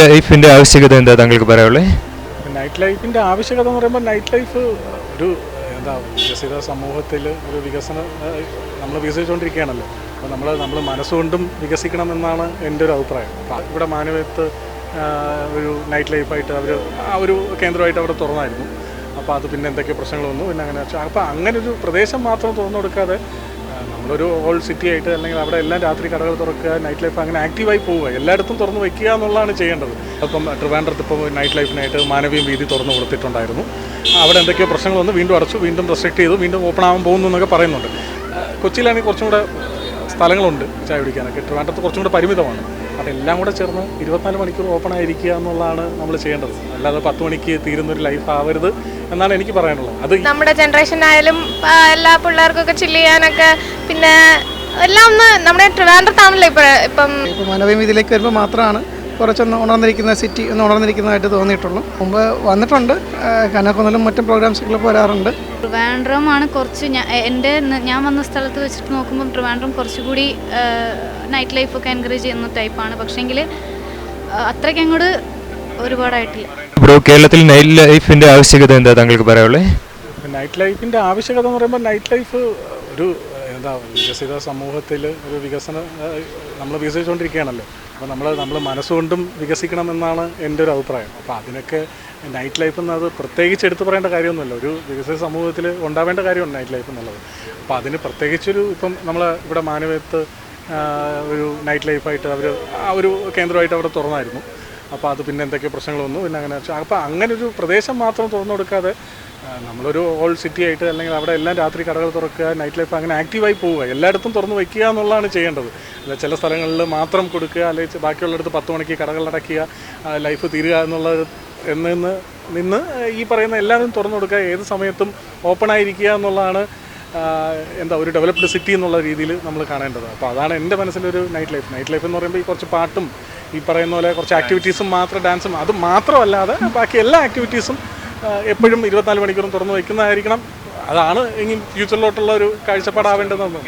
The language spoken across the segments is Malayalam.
ലൈഫിന്റെ ആവശ്യകത എന്താ താങ്കൾക്ക് പറയാനുള്ളത് നൈറ്റ് ലൈഫിന്റെ ആവശ്യകത എന്ന് പറയുമ്പോൾ നൈറ്റ് ലൈഫ് ഒരു എന്താ വികസിത സമൂഹത്തിൽ ഒരു വികസനം നമ്മൾ വികസിച്ചുകൊണ്ടിരിക്കുകയാണല്ലോ. അപ്പോൾ നമ്മൾ നമ്മൾ മനസ്സുകൊണ്ടും വികസിക്കണം എന്നാണ് എന്റെ ഒരു അഭിപ്രായം. ഇവിടെ മാനവത്ത് ഒരു നൈറ്റ് ലൈഫായിട്ട് അവർ ആ ഒരു കേന്ദ്രമായിട്ട് അവിടെ തുറന്നായിരുന്നു. അപ്പോൾ അത് പിന്നെ എന്തൊക്കെ പ്രശ്നങ്ങൾ വന്നു. പിന്നെ അങ്ങനെ അപ്പോൾ അങ്ങനെ ഒരു പ്രദേശം മാത്രം തുറന്നു കൊടുക്കാതെ നമ്മളൊരു ഓൾ സിറ്റി ആയിട്ട് അല്ലെങ്കിൽ അവിടെ എല്ലാം രാത്രി കടകൾ തുറക്കുക നൈറ്റ് ലൈഫ് അങ്ങനെ ആക്റ്റീവായി പോവുക എല്ലായിടത്തും തുറന്ന് വയ്ക്കുക എന്നുള്ളതാണ് ചെയ്യേണ്ടത്. അപ്പം ട്രിവാൻഡ്രത്ത് ഇപ്പോൾ നൈറ്റ് ലൈഫിനായിട്ട് മാനവീയം വീതി തുറന്നു കൊടുത്തിട്ടുണ്ടായിരുന്നു. അവിടെ എന്തൊക്കെയോ പ്രശ്നങ്ങൾ വന്നു വീണ്ടും അടച്ചു വീണ്ടും റെസ്ട്രിക്ട് ചെയ്തു വീണ്ടും ഓപ്പൺ ആകാൻ പോകുന്നു എന്നൊക്കെ പറയുന്നുണ്ട്. കൊച്ചിയിലാണെങ്കിൽ കുറച്ചും കൂടെ സ്ഥലങ്ങളുണ്ട് ചായ കുടിക്കാനൊക്കെ. ട്രിവാൻഡ്രത്ത് കുറച്ചും കൂടെ പരിമിതമാണ്. അതെല്ലാം കൂടെ ചേർന്ന് ഇരുപത്തിനാല് മണിക്കൂർ ഓപ്പൺ ആയിരിക്കുക എന്നുള്ളതാണ് നമ്മൾ ചെയ്യേണ്ടത്. അല്ലാതെ പത്ത് മണിക്ക് തീരുന്ന ഒരു ലൈഫ് ആവരുത് എന്നാണ് എനിക്ക് പറയാനുള്ളത്. അത് നമ്മുടെ ജനറേഷൻ ആയാലും എല്ലാ പിള്ളേർക്കൊക്കെ ചില്ല് ചെയ്യാനൊക്കെ പിന്നെ എല്ലാം ഒന്ന് നമ്മുടെ ട്രിവാൻഡ്രത്താണല്ലോ ഇപ്പം ഇപ്പം ഇപ്പോൾ ഇതിലേക്ക് വരുമ്പോൾ മാത്രമാണ് കുറച്ചൊന്ന് ഉണർന്നിരിക്കുന്ന സിറ്റി ഒന്ന് ഉണർന്നിരിക്കുന്നതായിട്ട് തോന്നിയിട്ടുള്ളൂ. മുമ്പ് വന്നിട്ടുണ്ട്. കനകുന്നലും മറ്റും പ്രോഗ്രാംസുകളൊക്കെ പോരാറുണ്ട്. ട്രിവാൻഡ്രമാണ് കുറച്ച് എന്റെ ഞാൻ വന്ന സ്ഥലത്ത് വെച്ചിട്ട് നോക്കുമ്പോൾ ട്രിവാൻഡ്രം കുറച്ചുകൂടി നൈറ്റ് ലൈഫൊക്കെ എൻകറേജ് ചെയ്യുന്ന ടൈപ്പാണ് പക്ഷേങ്കിൽ അത്രയ്ക്ക് അങ്ങോട്ട് ഒരുപാടായിട്ടില്ല. ബ്രോ കേരളത്തിൽ നൈറ്റ് ലൈഫിന്റെ ആവശ്യകത എന്താ താങ്കൾക്ക് പറയാനുള്ളത് നൈറ്റ് ലൈഫിന്റെ ആവശ്യകത എന്ന് പറയുമ്പോൾ നൈറ്റ് ലൈഫ് ഒരു എന്താ വികസിത സമൂഹത്തിൽ ഒരു വികസനം നമ്മൾ വികസിച്ചുകൊണ്ടിരിക്കുകയാണല്ലോ. അപ്പോൾ നമ്മൾ നമ്മൾ മനസ്സുകൊണ്ടും വികസിക്കണം എന്നാണ് എന്റെ ഒരു അഭിപ്രായം. അപ്പോൾ അതിനൊക്കെ നൈറ്റ് ലൈഫ് എന്നത് പ്രത്യേകിച്ച് എടുത്തു പറയേണ്ട കാര്യമൊന്നുമില്ല. ഒരു വികസിത സമൂഹത്തിൽ ഉണ്ടാവേണ്ട കാര്യമാണ് നൈറ്റ് ലൈഫ് എന്നുള്ളത്. അപ്പോൾ അതിന് പ്രത്യേകിച്ചൊരു ഇപ്പം നമ്മൾ ഇവിടെ മാനവത്ത് ഒരു നൈറ്റ് ലൈഫായിട്ട് അവർ ആ ഒരു കേന്ദ്രമായിട്ട് അവിടെ തുറന്നായിരുന്നു. അപ്പോൾ അത് പിന്നെ എന്തൊക്കെ പ്രശ്നങ്ങൾ വന്നു. പിന്നെ അങ്ങനെ അപ്പോൾ അങ്ങനെ ഒരു പ്രദേശം മാത്രം തുറന്നു കൊടുക്കാതെ നമ്മളൊരു ഓൾ സിറ്റി ആയിട്ട് അല്ലെങ്കിൽ അവിടെ എല്ലാം രാത്രി കടകൾ തുറക്കുക നൈറ്റ് ലൈഫ് അങ്ങനെ ആക്റ്റീവായി പോവുക എല്ലായിടത്തും തുറന്നു വയ്ക്കുക എന്നുള്ളതാണ് ചെയ്യേണ്ടത്. അല്ല ചില സ്ഥലങ്ങളിൽ മാത്രം കൊടുക്കുക അല്ലെങ്കിൽ ബാക്കിയുള്ളിടത്ത് പത്ത് മണിക്ക് കടകൾ അടയ്ക്കുക ലൈഫ് തീരുക എന്നുള്ളത് എന്ന് നിന്ന് ഈ പറയുന്ന എല്ലാവരും തുറന്നു കൊടുക്കുക ഏത് സമയത്തും ഓപ്പൺ ആയിരിക്കുക എന്നുള്ളതാണ് എന്താ ഒരു ഡെവലപ്ഡ് സിറ്റി എന്നുള്ള രീതിയിൽ നമ്മൾ കാണേണ്ടത്. അപ്പോൾ അതാണ് എന്റെ മനസ്സിലൊരു നൈറ്റ് ലൈഫ് നൈറ്റ് ലൈഫ് എന്ന് പറയുമ്പോൾ ഈ കുറച്ച് പാട്ടും ഈ പറയുന്ന പോലെ കുറച്ച് ആക്ടിവിറ്റീസും മാത്രം ഡാൻസും അത് മാത്രമല്ലാതെ ബാക്കി എല്ലാ ആക്ടിവിറ്റീസും എപ്പോഴും ഇരുപത്തിനാല് മണിക്കൂറും തുറന്നു വയ്ക്കുന്നതായിരിക്കണം അതാണ് ഇനി ഫ്യൂച്ചറിലോട്ടുള്ള ഒരു കാഴ്ചപ്പാടാവേണ്ടതെന്ന്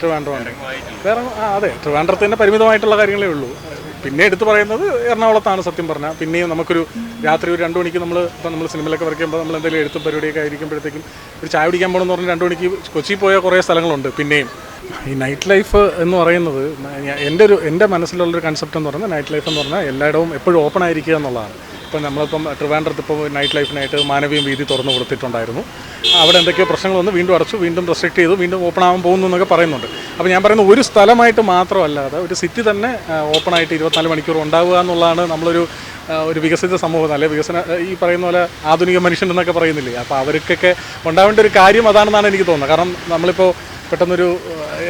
ട്രിവാൻഡ്രം വേറെ ആ അതെ ട്രിവാൻഡ്രത്തിന്റെ പരിമിതമായിട്ടുള്ള കാര്യങ്ങളേ ഉള്ളൂ. പിന്നെ എടുത്തു പറയുന്നത് എറണാകുളത്താണ് സത്യം പറഞ്ഞാൽ പിന്നെയും നമുക്കൊരു രാത്രി ഒരു രണ്ട് മണിക്ക് നമ്മൾ ഇപ്പം നമ്മൾ സിനിമയിലൊക്കെ വർക്ക് ചെയ്യുമ്പോൾ നമ്മൾ എന്തെങ്കിലും എഴുത്തും പരിപാടിയൊക്കെ ആയിരിക്കുമ്പോഴത്തേക്കും ഒരു ചായ കുടിക്കാൻ പോകണമെന്ന് പറഞ്ഞാൽ രണ്ട് മണിക്ക് കൊച്ചി പോയ കുറേ സ്ഥലങ്ങളുണ്ട്. പിന്നെയും ഈ നൈറ്റ് ലൈഫ് എന്ന് പറയുന്നത് എന്റെ ഒരു എന്റെ മനസ്സിലുള്ളൊരു കൺസെപ്റ്റ് എന്ന് പറഞ്ഞാൽ നൈറ്റ് ലൈഫ് എന്ന് പറഞ്ഞാൽ എല്ലായിടവും എപ്പോഴും ഓപ്പൺ ആയിരിക്കുക എന്നുള്ളതാണ്. ഇപ്പം നമ്മളിപ്പം ട്രിവാൻഡ്രത്ത് ഇപ്പോൾ നൈറ്റ് ലൈഫിനായിട്ട് മാനവീയം വീതി തുറന്നു കൊടുത്തിട്ടുണ്ടായിരുന്നു. അവിടെ എന്തൊക്കെയോ പ്രശ്നങ്ങൾ വന്നു വീണ്ടും അടച്ചു വീണ്ടും റെസ്ട്രിക്ട് ചെയ്തു വീണ്ടും ഓപ്പൺ ആകാൻ പോകുന്നു എന്നൊക്കെ പറയുന്നുണ്ട്. അപ്പോൾ ഞാൻ പറയുന്നത് ഒരു സ്ഥലമായിട്ട് മാത്രമല്ലാതെ ഒരു സിറ്റി തന്നെ ഓപ്പൺ ആയിട്ട് ഇരുപത്തിനാല് മണിക്കൂർ ഉണ്ടാവുക എന്നുള്ളതാണ് നമ്മളൊരു ഒരു വികസിത സമൂഹം. അല്ലെ? വികസന ഈ പറയുന്ന പോലെ ആധുനിക മനുഷ്യൻ എന്നൊക്കെ പറയുന്നില്ലേ? അപ്പോൾ അവർക്കൊക്കെ ഉണ്ടാവേണ്ട ഒരു കാര്യം അതാണെന്നാണ് എനിക്ക് തോന്നുന്നത്. കാരണം നമ്മളിപ്പോൾ പെട്ടെന്നൊരു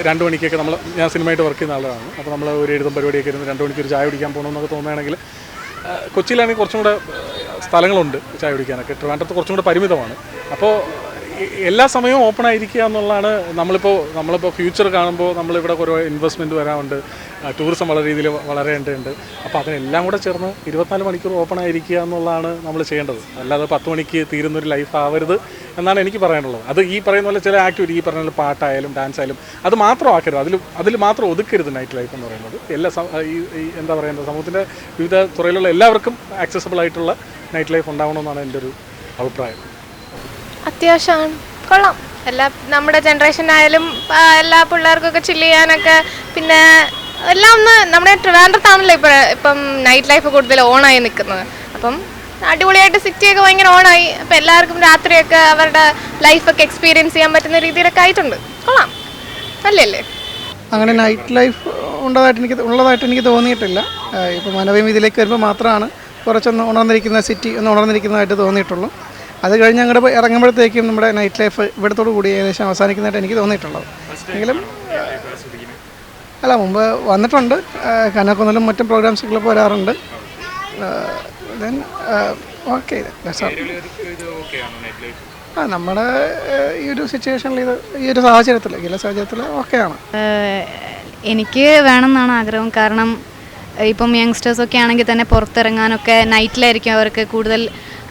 രണ്ട് മണിക്കൊക്കെ നമ്മൾ ഞാൻ സിനിമയായിട്ട് വർക്ക് ചെയ്യുന്ന ആളാണ്. അപ്പോൾ നമ്മൾ ഒരു എഴുതും പരിപാടിയൊക്കെ ഇരുന്ന് രണ്ട് മണിക്കൊരു ചായ കുടിക്കാൻ പോകണമെന്നൊക്കെ തോന്നുകയാണെങ്കിൽ കൊച്ചിയിലാണെങ്കിൽ കുറച്ചും കൂടെ സ്ഥലങ്ങളുണ്ട് ചായ കുടിക്കാനൊക്കെ. ട്രിവാൻഡ്രത്ത് കുറച്ചും കൂടെ പരിമിതമാണ്. അപ്പോൾ എല്ലാ സമയവും ഓപ്പൺ ആയിരിക്കുക എന്നുള്ളതാണ് നമ്മളിപ്പോൾ നമ്മളിപ്പോൾ ഫ്യൂച്ചർ കാണുമ്പോൾ നമ്മളിവിടെ കുറേ ഇൻവെസ്റ്റ്മെന്റ് വരാറുണ്ട്. ടൂറിസം വളരെ രീതിയിൽ വളരേണ്ടതുണ്ട്. അപ്പോൾ അതിനെല്ലാം കൂടെ ചേർന്ന് ഇരുപത്തിനാല് മണിക്കൂർ ഓപ്പൺ ആയിരിക്കുക എന്നുള്ളതാണ് നമ്മൾ ചെയ്യേണ്ടത്. അല്ലാതെ പത്ത് മണിക്ക് തീരുന്നൊരു ലൈഫ് ആവരുത് എന്നാണ് എനിക്ക് പറയാനുള്ളത്. അത് ഈ പറയുന്ന പോലെ ചില ആക്ടിവിറ്റി ഈ പറഞ്ഞ പാട്ടായാലും ഡാൻസ് ആയാലും അത് മാത്രം ആക്കരുത്. അതിൽ അതിൽ മാത്രം ഒതുക്കരുത് നൈറ്റ് ലൈഫ് എന്ന് പറയുന്നത്. എല്ലാ ഈ എന്താ പറയുന്നത്? സമൂഹത്തിന്റെ വിവിധ തുറയിലുള്ള എല്ലാവർക്കും ആക്സസബിൾ ആയിട്ടുള്ള നൈറ്റ് ലൈഫ് ഉണ്ടാവണമെന്നാണ് എന്റെ ഒരു അഭിപ്രായം. അത്യാവശ്യമാണ് കൊള്ളാം. എല്ലാ നമ്മുടെ ജനറേഷൻ ആയാലും എല്ലാ പിള്ളേർക്കൊക്കെ ചില്ല് ചെയ്യാനൊക്കെ പിന്നെ എല്ലാം ഒന്ന് നമ്മുടെ ട്രിവാൻഡ്രത്താണല്ലോ ഇപ്പോൾ ഇപ്പം നൈറ്റ് ലൈഫ് കൂടുതൽ ഓണായി നിൽക്കുന്നത്. അപ്പം അടിപൊളിയായിട്ട് സിറ്റിയൊക്കെ ഭയങ്കര ഓണായി അപ്പം എല്ലാവർക്കും രാത്രിയൊക്കെ അവരുടെ ലൈഫൊക്കെ എക്സ്പീരിയൻസ് ചെയ്യാൻ പറ്റുന്ന രീതിയിലൊക്കെ ആയിട്ടുണ്ട്. കൊള്ളാം. നല്ലല്ലേ അങ്ങനെ നൈറ്റ് ലൈഫ് ഉണ്ടതായിട്ട് എനിക്ക് ഉള്ളതായിട്ട് എനിക്ക് തോന്നിയിട്ടില്ല. ഇപ്പോൾ മനവീം ഇതിലേക്ക് വരുമ്പോൾ മാത്രമാണ് കുറച്ചൊന്ന് ഉണർന്നിരിക്കുന്ന സിറ്റി ഒന്ന് ഉണർന്നിരിക്കുന്നതായിട്ട് തോന്നിയിട്ടുള്ളൂ. അത് കഴിഞ്ഞ് അങ്ങോട്ട് ഇറങ്ങുമ്പോഴത്തേക്കും നമ്മുടെ നൈറ്റ് ലൈഫ് ഇവിടത്തോടു കൂടി ഏകദേശം അവസാനിക്കുന്നതായിട്ട് എനിക്ക് തോന്നിയിട്ടുള്ളത്. എങ്കിലും അല്ല മുമ്പ് വന്നിട്ടുണ്ട്. കനകുന്നലും മറ്റും പ്രോഗ്രാംസുകളൊക്കെ വരാറുണ്ട്. ദെൻ ഓക്കെ ആ നമ്മുടെ ഈ ഒരു സിറ്റുവേഷനിൽ ഇത് ഈ ഒരു സാഹചര്യത്തിൽ ഈ ഒരു സാഹചര്യത്തിൽ ഓക്കെയാണ് ആണ്. എനിക്ക് വേണമെന്നാണ് ആഗ്രഹം. കാരണം ഇപ്പം യങ്സ്റ്റേഴ്സൊക്കെ ആണെങ്കിൽ തന്നെ പുറത്തിറങ്ങാനൊക്കെ നൈറ്റിലായിരിക്കും അവർക്ക് കൂടുതൽ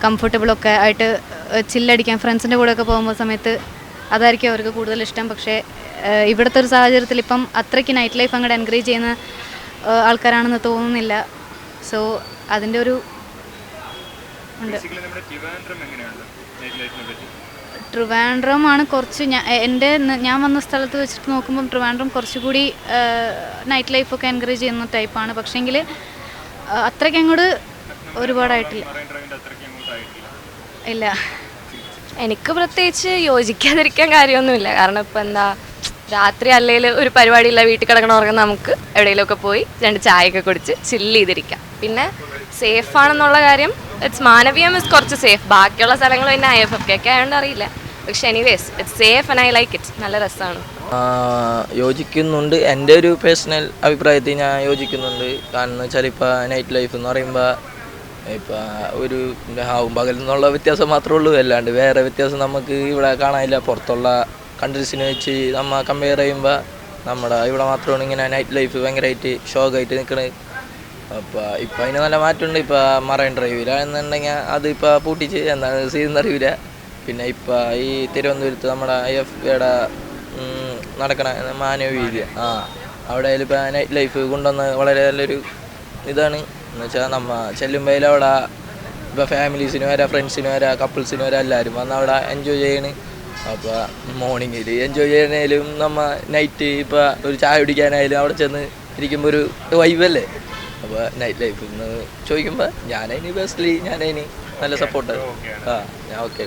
കംഫർട്ടബിളൊക്കെ ആയിട്ട് ചില്ലടിക്കാൻ ഫ്രണ്ട്സിന്റെ കൂടെയൊക്കെ പോകുമ്പോൾ സമയത്ത് അതായിരിക്കും അവർക്ക് കൂടുതൽ ഇഷ്ടം. പക്ഷേ ഇവിടുത്തെ ഒരു സാഹചര്യത്തിൽ ഇപ്പം അത്രയ്ക്ക് നൈറ്റ് ലൈഫ് അങ്ങോട്ട് എൻകറേജ് ചെയ്യുന്ന ആൾക്കാരാണെന്ന് തോന്നുന്നില്ല. സോ അതിന്റെ ഒരു ട്രിവാൻഡ്രം ആണ് കുറച്ച് ഞാൻ എന്റെ ഞാൻ വന്ന സ്ഥലത്ത് വെച്ചിട്ട് നോക്കുമ്പം ട്രിവാൻഡ്രം കുറച്ചുകൂടി നൈറ്റ് ലൈഫൊക്കെ എൻകറേജ് ചെയ്യുന്ന ടൈപ്പാണ് പക്ഷേങ്കിൽ അത്രയ്ക്ക് അങ്ങോട്ട് ഒരുപാടായിട്ടില്ല. ഇല്ല. എനിക്ക് പ്രത്യേകിച്ച് യോജിക്കാതിരിക്കാൻ കാര്യമൊന്നുമില്ല. കാരണം ഇപ്പം എന്താ രാത്രി അല്ലെങ്കിൽ ഒരു പരിപാടിയില്ല വീട്ടിൽ കിടക്കണ ഉറങ്ങുന്ന നമുക്ക് എവിടെയെങ്കിലുമൊക്കെ പോയി രണ്ട് ചായയൊക്കെ കുടിച്ച് ചില്ല് ചെയ്തിരിക്കാം. പിന്നെ സേഫ് ആണെന്നുള്ള കാര്യം ഇറ്റ്സ് മാനവീയം ഇസ് കുറച്ച് സേഫ് ബാക്കിയുള്ള സ്ഥലങ്ങൾ പിന്നെ ഐ എഫ് എഫ് കെ ഒക്കെ ആയതുകൊണ്ട് അറിയില്ല. പക്ഷെ anyways it's safe and I like it നല്ല രസമാണ് യോജിക്കുന്നുണ്ട്. എന്റെ ഒരു പേഴ്സണൽ അഭിപ്രായത്തിൽ ഞാൻ യോജിക്കുന്നുണ്ട്. കാരണം എന്ന് വെച്ചാൽ ഇപ്പോൾ നൈറ്റ് ലൈഫ് എന്ന് പറയുമ്പോൾ ഇപ്പോൾ ഒരു ഹാവും പകൽ എന്നുള്ള വ്യത്യാസം മാത്രമേ ഉള്ളൂ. അല്ലാണ്ട് വേറെ വ്യത്യാസം നമുക്ക് ഇവിടെ കാണാനില്ല. പുറത്തുള്ള കൺട്രീസിനെ വെച്ച് നമ്മൾ കമ്പയർ ചെയ്യുമ്പോൾ നമ്മുടെ ഇവിടെ മാത്രമാണ് ഇങ്ങനെ നൈറ്റ് ലൈഫ് ഭയങ്കരമായിട്ട് ഷോക്കായിട്ട് നിൽക്കുന്നത് അപ്പോൾ ഇപ്പം അതിന് നല്ല മാറ്റമുണ്ട്. ഇപ്പോൾ മറൈൻ ഡ്രൈവിലാണെന്നുണ്ടെങ്കിൽ അത് ഇപ്പോൾ പൂട്ടിച്ച് എന്താണ് സീസൺ അറിയില്ല പിന്നെ ഇപ്പോൾ ഈ തിരുവനന്തപുരത്ത് നമ്മുടെ ഐ എഫ് ബിയുടെ നടക്കണ മാനവീതി. ആ അവിടെ ഇപ്പോൾ നൈറ്റ് ലൈഫ് കൊണ്ടുവന്ന് വളരെ നല്ലൊരു ഇതാണ്. എന്ന് വെച്ചാൽ നമ്മ ചെല്ലുമ്പോൾ അവിടെ ഇപ്പോൾ ഫാമിലീസിന് വരാം ഫ്രണ്ട്സിന് വരാം കപ്പിൾസിന് വരാം എല്ലാവരും വന്ന് അവിടെ എൻജോയ് ചെയ്യണ്. അപ്പോൾ മോർണിംഗിൽ എൻജോയ് ചെയ്യണേലും നമ്മൾ നൈറ്റ് ഇപ്പോൾ ഒരു ചായ കുടിക്കാനായാലും അവിടെ ചെന്ന് ഇരിക്കുമ്പോൾ ഒരു വൈബല്ലേ അപ്പോൾ നൈറ്റ് ലൈഫ് എന്ന് ചോദിക്കുമ്പോൾ ഞാനതിന് ബെസ്റ്റ്ലി ഞാനതിന് നല്ല സപ്പോർട്ട് ആ. ഞാൻ ഓക്കെ